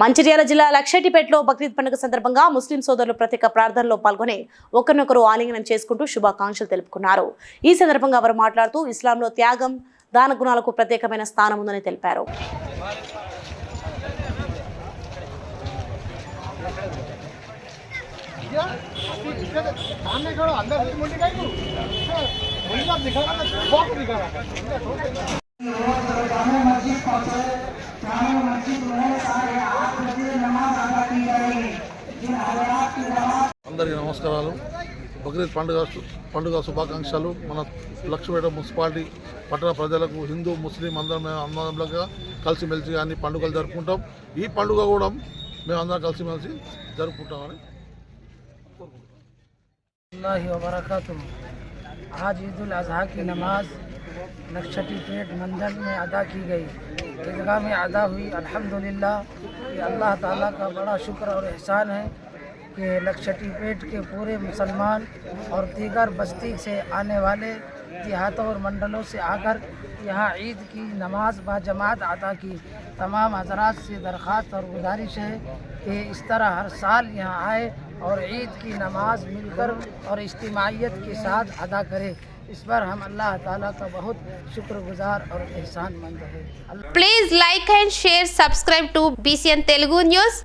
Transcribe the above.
మంచిర్యాల జిల్లా లక్షటిపేటలో బక్రీద్ పండుగ సందర్భంగా ముస్లిం సోదరులు ప్రత్యేక ప్రార్థనలో పాల్గొని ఒకరినొకరు ఆలింగనం చేసుకుంటూ శుభాకాంక్షలు తెలుపుకున్నారు. ఈ సందర్భంగా వారు మాట్లాడుతూ ఇస్లాంలో త్యాగం దాన గుణాలకు ప్రత్యేకమైన స్థానం ఉందని తెలిపారు. అందరూ నమస్కారాలు బక్రీద్ పండుగ పండుగ శుభాకాంక్షలు మన లక్ష్మీపేట మున్సిపాలిటీ పట్టణ ప్రజలకు హిందూ ముస్లిం అందరం మేము అందరంగా కలిసిమెలిసి అన్ని పండుగలు జరుపుకుంటాం ఈ పండుగ కూడా మేము అందరం కలిసిమెలిసి జరుపుకుంటామని अल्लाह वबरकatuh आज ईद उल अजहा की नमाज नक्शटी पेट मंदिर में अदा की गई ईदगाह में अदा हुई अल्हम्दुलिल्लाह ये अल्लाह ताला का बड़ा शुक्र और एहसान है कि लक्षटी पेट के पूरे मुसलमान और दीगर बस्ती से आने वाले देहातों और मंडलों से आकर यहाँ ईद की नमाज़ बाजमात अदा की। तमाम हजरात से दरख्वास्त और गुजारिश है कि इस तरह हर साल यहाँ आए और ईद की नमाज़ मिलकर और इज्तिमाहीत के साथ अदा करें। इस पर हम अल्लाह ताला का बहुत शुक्रगुजार और एहसान मंद है please like and share subscribe to B C N Telugu News.